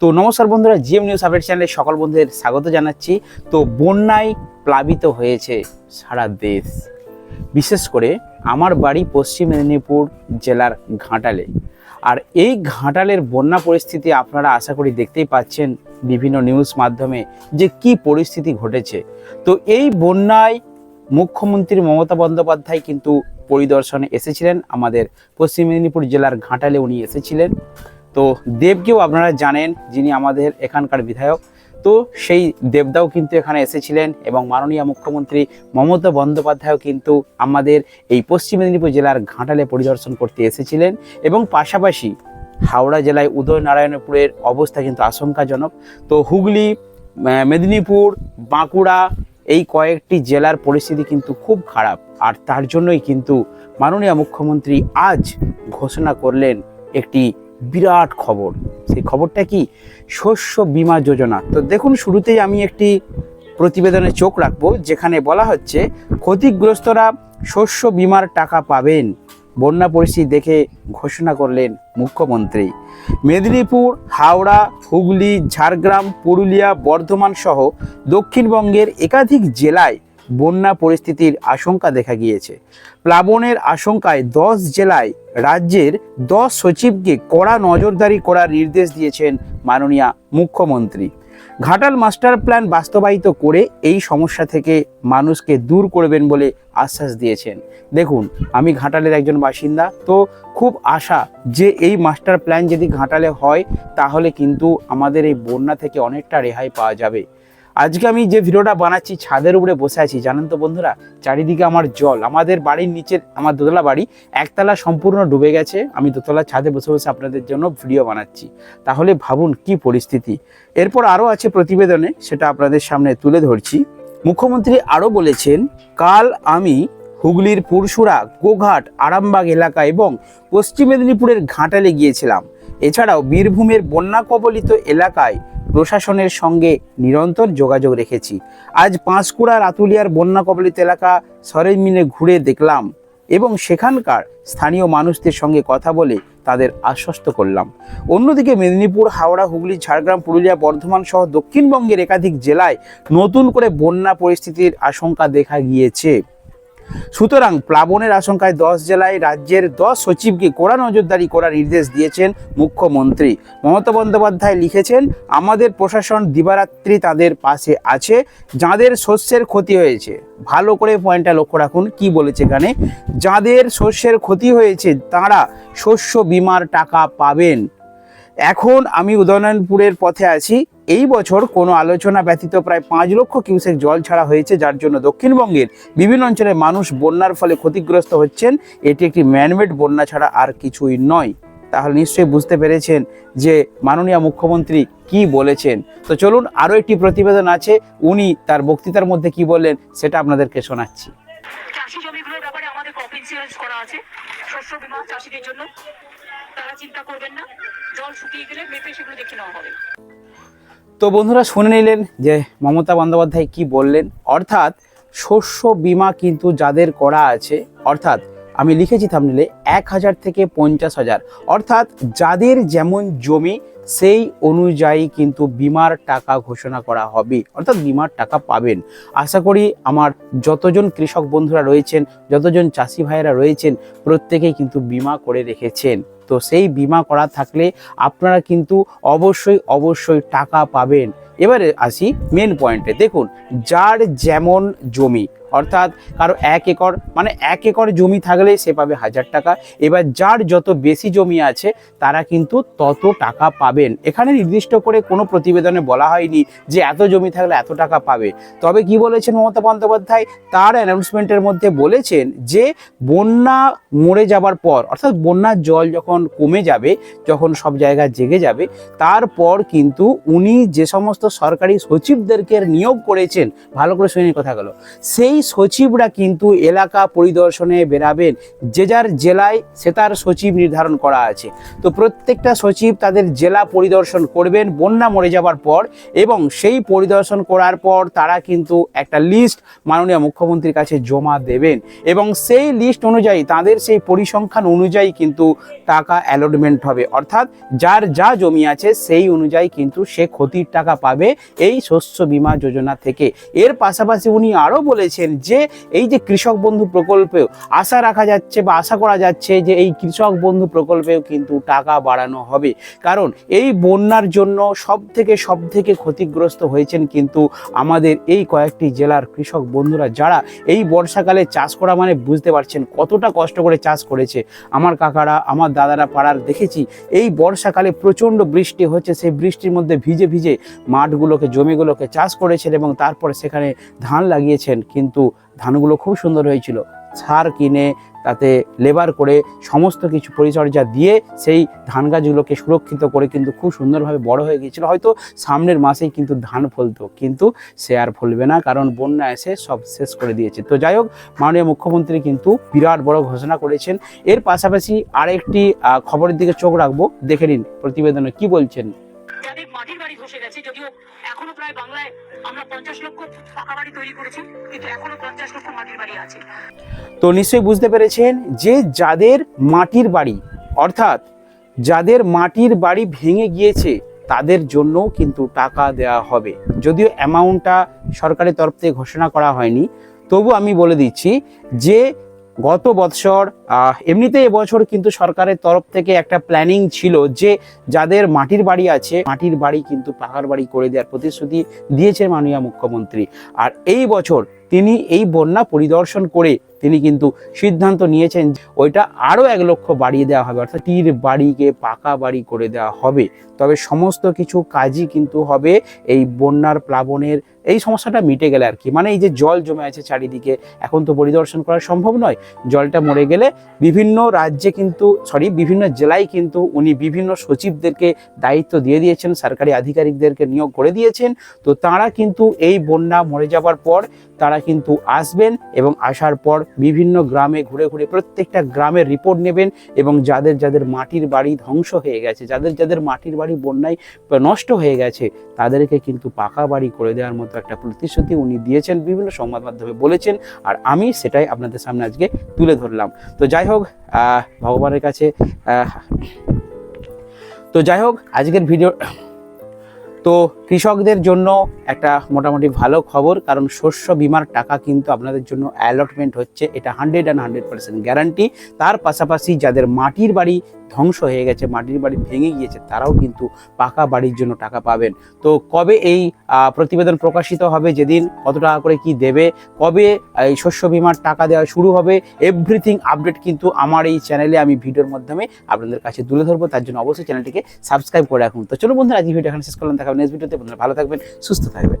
তো নমস্কার বন্ধুরা, জিএম নিউজ আপডেট চ্যানেলে সকল বন্ধুদের স্বাগত জানাচ্ছি। তো বন্যায় প্লাবিত হয়েছে সারা দেশ, বিশেষ করে আমার বাড়ি পশ্চিম মেদিনীপুর জেলার ঘাটালে। আর এই ঘাটালের বন্যা পরিস্থিতি আপনারা আশা করি দেখতেই পাচ্ছেন বিভিন্ন নিউজ মাধ্যমে যে কি পরিস্থিতি ঘটেছে। তো এই বন্যায় মুখ্যমন্ত্রী মমতা বন্দ্যোপাধ্যায় কিন্তু পরিদর্শনে এসেছিলেন। আমাদের পশ্চিম মেদিনীপুর জেলার ঘাটালে উনি এসেছিলেন। তো দেবকেও আপনারা জানেন যিনি আমাদের এখানকার বিধায়ক। তো সেই দেবদাও কিন্তু এখানে এসেছিলেন এবং মাননীয় মুখ্যমন্ত্রী মমতা বন্দ্যোপাধ্যায়ও কিন্তু আমাদের এই পশ্চিম মেদিনীপুর জেলার ঘাটালে পরিদর্শন করতে এসেছিলেন এবং পাশাপাশি হাওড়া জেলায় উদয়নারায়ণপুরের অবস্থা কিন্তু আশঙ্কাজনক। তো হুগলি মেদিনীপুর, বাঁকুড়া এই কয়েকটি জেলার পরিস্থিতি কিন্তু খুব খারাপ। আর তার জন্যই কিন্তু মাননীয় মুখ্যমন্ত্রী আজ ঘোষণা করলেন একটি বিরাট খবর। সেই খবরটা কি? শস্য বিমা যোজনা। তো দেখুন, শুরুতেই আমি একটি প্রতিবেদনে চোখ রাখব, যেখানে বলা হচ্ছে, ক্ষতিগ্রস্তরা শস্য বিমার টাকা পাবেন। বন্যা পরিস্থিতি দেখে ঘোষণা করলেন মুখ্যমন্ত্রী। মেদিনীপুর, হাওড়া, হুগলি, ঝাড়গ্রাম, পুরুলিয়া, বর্ধমান সহ দক্ষিণবঙ্গের একাধিক জেলায় বন্যা পরিস্থিতির আশঙ্কা দেখা গিয়েছে। প্লাবনের আশঙ্কায় দশ জেলায় রাজ্যের দশ সচিবকে কড়া নজরদারি করার নির্দেশ দিয়েছেন মাননীয় মুখ্যমন্ত্রী। ঘাটাল মাস্টার প্ল্যান বাস্তবায়িত করে এই সমস্যা থেকে মানুষকে দূর করবেন বলে আশ্বাস দিয়েছেন। দেখুন, আমি ঘাটালের একজন বাসিন্দা, তো খুব আশা যে এই মাস্টার প্ল্যান যদি ঘাটালে হয়, তাহলে কিন্তু আমাদের এই বন্যা থেকে অনেকটা রেহাই পাওয়া যাবে। আজকে আমি যে ভিডিওটা বানাচ্ছি, ছাদের উপরে বসে আছি, জানেন তো বন্ধুরা? চারিদিকে আমার জল। আমাদের বাড়ির নিচের, আমার দোতলা বাড়ি, একতলা সম্পূর্ণ ডুবে গেছে। আমি দোতলা ছাদে বসে বসে আপনাদের জন্য ভিডিও বানাচ্ছি। তাহলে ভাবুন কি পরিস্থিতি। এরপর আরও আছে প্রতিবেদনে, সেটা আপনাদের সামনে তুলে ধরছি। মুখ্যমন্ত্রী আরও বলেছেন, কাল আমি হুগলির পুরসুরা গোঘাট, আরামবাগ এলাকা এবং পশ্চিম মেদিনীপুরের ঘাটালে গিয়েছিলাম। এছাড়াও বীরভূমের বন্যা কবলিত এলাকায় প্রশাসনের সঙ্গে নিরন্তর যোগাযোগ রেখেছি। আজ পাঁশকুড়া, রাতুলিয়ার বন্যা কবলিত এলাকা সরেজমিনে ঘুরে দেখলাম এবং সেখানকার স্থানীয় মানুষদের সঙ্গে কথা বলে তাদের আশ্বস্ত করলাম। অন্যদিকে মেদিনীপুর, হাওড়া, হুগলি, ঝাড়গ্রাম, পুরুলিয়া, বর্ধমান সহ দক্ষিণবঙ্গের একাধিক জেলায় নতুন করে বন্যা পরিস্থিতির আশঙ্কা দেখা গিয়েছে। সুতরাং প্লাবনের আশঙ্কায় দশ জেলায় রাজ্যের দশ সচিবকে কড়া নজরদারি করার নির্দেশ দিয়েছেন মুখ্যমন্ত্রী। মমতা বন্দ্যোপাধ্যায় লিখেছেন, আমাদের প্রশাসন দিবারাত্রি তাদের পাশে আছে, যাদের শস্যের ক্ষতি হয়েছে। ভালো করে পয়েন্টটা লক্ষ্য রাখুন, কি বলেছে এখানে? যাদের শস্যের ক্ষতি হয়েছে, তারা শস্য বীমার টাকা পাবেন। এখন আমি উদয়নারায়ণপুরের পথে আছি। এই বছর কোনো আলোচনা ব্যতীত প্রায় পাঁচ লক্ষ কিউসেক জল ছাড়া হয়েছে, যার জন্য দক্ষিণবঙ্গের বিভিন্ন অঞ্চলের মানুষ বন্যার ফলে ক্ষতিগ্রস্ত হচ্ছেন। এটি একটি ম্যানমেড বন্যা ছাড়া আর কিছুই নয়। তাহলে নিশ্চয়ই বুঝতে পেরেছেন যে মাননীয় মুখ্যমন্ত্রী কি বলেছেন। তো চলুন, আরও একটি প্রতিবেদন আছে। উনি তার বক্তৃতার মধ্যে কি বললেন সেটা আপনাদেরকে শোনাচ্ছি। চাষি জমিগুলোর ব্যাপারে আমাদের করা আছে। শস্য বীমা জন্য। তারা চিন্তা করবেন না। জল শুকিয়ে গেলে মেপে সেগুলো দেখে নেওয়া হবে। তো বন্ধুরা শুনে নিলেন যে মমতা বন্দ্যোপাধ্যায় কি বললেন। অর্থাৎ শস্য বিমা কিন্তু যাদের করা আছে, অর্থাৎ আমি লিখেছি থামনিলে এক হাজার থেকে পঞ্চাশ হাজার। অর্থাৎ যাদের যেমন জমি, সেই অনুযায়ী কিন্তু বিমার টাকা ঘোষণা করা হবে। অর্থাৎ বিমার টাকা পাবেন। আশা করি আমার যতজন কৃষক বন্ধুরা রয়েছেন, যতজন চাষি ভাইয়েরা রয়েছেন, প্রত্যেকেই কিন্তু বিমা করে রেখেছেন। তো সেই বিমা করা থাকলে আপনারা কিন্তু অবশ্যই অবশ্যই টাকা পাবেন। এবারে আসি মেন পয়েন্টে দেখুন, যার যেমন জমি অর্থাৎ কারও এক একর মানে এক একর জমি থাকলে সে পাবে হাজার টাকা। এবার যার যত বেশি জমি আছে, তারা কিন্তু তত টাকা পাবেন। এখানে নির্দিষ্ট করে কোনো প্রতিবেদনে বলা হয়নি যে এত জমি থাকলে এত টাকা পাবে। তবে কি বলেছেন মমতা বন্দ্যোপাধ্যায়? তার অ্যানাউন্সমেন্টের মধ্যে বলেছেন যে, বন্যা মরে যাবার পর, অর্থাৎ বন্যার জল যখন কমে যাবে, যখন সব জায়গা জেগে যাবে, তারপর কিন্তু উনি যে সমস্ত সরকারি সচিবদেরকে নিয়োগ করেছেন, ভালো করে শুনে কথা গেল সেই সচিবরা কিন্তু এলাকা পরিদর্শনে বেরাবেন। যে যার জেলায় সে তার সচিব নির্ধারণ করা আছে। তো প্রত্যেকটা সচিব তাদের জেলা পরিদর্শন করবেন, বন্যা মরে যাবার পর এবং সেই পরিদর্শন করার পর তারা কিন্তু একটা লিস্ট মাননীয় মুখ্যমন্ত্রীর কাছে জমা দেবেন। এবং সেই লিস্ট অনুযায়ী, তাদের সেই পরিসংখ্যান অনুযায়ী কিন্তু টাকা অ্যালটমেন্ট হবে। অর্থাৎ যার যা জমি আছে, সেই অনুযায়ী কিন্তু সে ক্ষতির টাকা পাবে এই শস্য বীমা যোজনা থেকে। এর পাশাপাশি উনি আরও বলেছেন যে এই যে কৃষক বন্ধু প্রকল্পেও আশা রাখা যাচ্ছে বা আশা করা যাচ্ছে যে এই কৃষক বন্ধু প্রকল্পেও কিন্তু টাকা বাড়ানো হবে। কারণ এই বন্যার জন্য সব থেকে সব থেকে ক্ষতিগ্রস্ত হয়েছেন কিন্তু আমাদের এই কয়েকটি জেলার কৃষক বন্ধুরা যারা এই বর্ষাকালে চাষ করা মানে বুঝতে পারছেন কতটা কষ্ট করে চাষ করেছে। আমার কাকারা, আমার দাদারা পাড়ার দেখেছি, এই বর্ষাকালে প্রচণ্ড বৃষ্টি হচ্ছে, সেই বৃষ্টির মধ্যে ভিজে ভিজে মাঠগুলোকে, জমিগুলোকে চাষ করেছেন এবং তারপরে সেখানে ধান লাগিয়েছেন। কিন্তু ধানগুলো খুব সুন্দর হয়েছিল। সার কিনে তাতে লেবার করে সমস্ত কিছু পরিচর্যা দিয়ে সেই ধান গাছগুলোকে সুরক্ষিত করে কিন্তু খুব সুন্দরভাবে বড় হয়ে গিয়েছিল। হয়তো সামনের মাসেই কিন্তু ধান ফলতো, কিন্তু সে আর ফলবে না কারণ বন্যা এসে সব শেষ করে দিয়েছে। তো যাই হোক, মাননীয় মুখ্যমন্ত্রী কিন্তু বিরাট বড় ঘোষণা করেছেন। এর পাশাপাশি আরেকটি খবরের দিকে চোখ রাখব, দেখে নিন প্রতিবেদনে কি বলছেন। মাটির বাড়ি গেছে, যদিও এখনও প্রায় বাংলায় আমরা পঞ্চাশ লক্ষ পাকা বাড়ি তৈরি করেছি, কিন্তু এখনও পঞ্চাশ লক্ষ মাটির বাড়ি আছে। তো নিশ্চয়ই বুঝতে পেরেছেন যে যাদের মাটির বাড়ি, অর্থাৎ যাদের মাটির বাড়ি ভেঙে গিয়েছে, তাদের জন্য কিন্তু টাকা দেওয়া হবে। যদিও অ্যামাউন্টটা সরকারের তরফ থেকে ঘোষণা করা হয়নি, তবু আমি বলে দিচ্ছি যে গত বৎসর এমনিতে এবছর কিন্তু সরকারের তরফ থেকে একটা প্ল্যানিং ছিল যে যাদের মাটির বাড়ি আছে, মাটির বাড়ি কিন্তু পাকার বাড়ি করে দেওয়ার প্রতিশ্রুতি দিয়েছে মাননীয় মুখ্যমন্ত্রী। আর এই বছর তিনি এই বন্যা পরিদর্শন করে তিনি কিন্তু সিদ্ধান্ত নিয়েছেন ওইটা আরও এক লক্ষ বাড়িয়ে দেওয়া হবে, অর্থাৎ টির বাড়িকে পাকা বাড়ি করে দেওয়া হবে। তবে সমস্ত কিছু কাজই কিন্তু হবে এই বন্যার প্লাবনের, এই সমস্যাটা মিটে গেলে আর কি। মানে এই যে জল জমে আছে চারিদিকে, এখন তো পরিদর্শন করা সম্ভব নয়। জলটা মরে গেলে বিভিন্ন রাজ্যে কিন্তু সরি বিভিন্ন জেলায় কিন্তু উনি বিভিন্ন সচিবদেরকে দায়িত্ব দিয়ে দিয়েছেন, সরকারি আধিকারিকদেরকে নিয়োগ করে দিয়েছেন। তো তারা কিন্তু এই বন্যা মরে যাবার পর তারা কিন্তু আসবেন এবং আসার পর বিভিন্ন গ্রামে ঘুরে ঘুরে প্রত্যেকটা গ্রামের রিপোর্ট নেবেন এবং যাদের যাদের মাটির বাড়ি ধ্বংস হয়ে গেছে, যাদের যাদের মাটির বাড়ি বন্যায় নষ্ট হয়ে গেছে, তাদেরকে কিন্তু পাকা বাড়ি করে দেওয়ার মতো একটা প্রতিশ্রুতি উনি দিয়েছেন, বিভিন্ন সংবাদ মাধ্যমে বলেছেন। আর আমি সেটাই আপনাদের সামনে আজকে তুলে ধরলাম। তো যাই হোক ভগবানের কাছে তো যাই হোক আজকের ভিডিও তো কৃষকদের জন্য একটা মোটামুটি ভালো খবর, কারণ শস্য বিমার টাকা কিন্তু আপনাদের জন্য অ্যালটমেন্ট হচ্ছে। এটা hundred and hundred percent guarantee তার পাশাপাশি যাদের মাটির বাড়ি ধ্বংস হয়ে গেছে, মাটির বাড়ি ভেঙে গিয়েছে, তারাও কিন্তু পাকা বাড়ির জন্য টাকা পাবেন। তো কবে এই প্রতিবেদন প্রকাশিত হবে, যেদিন কত টাকা করে কি দেবে, কবে এই শস্য বিমার টাকা দেওয়া শুরু হবে এভরিথিং আপডেট কিন্তু আমার এই চ্যানেলে আমি ভিডিওর মাধ্যমে আপনাদের কাছে তুলে ধরবো। তার জন্য অবশ্যই চ্যানেলটিকে সাবস্ক্রাইব করে রাখুন। তো চলো বন্ধুরা আজকে ভিডিও এখানে শেষ করলাম। দেখাবেন নেক্সট ভিডিওতে বন্ধুরা ভালো থাকবেন সুস্থ থাকবেন।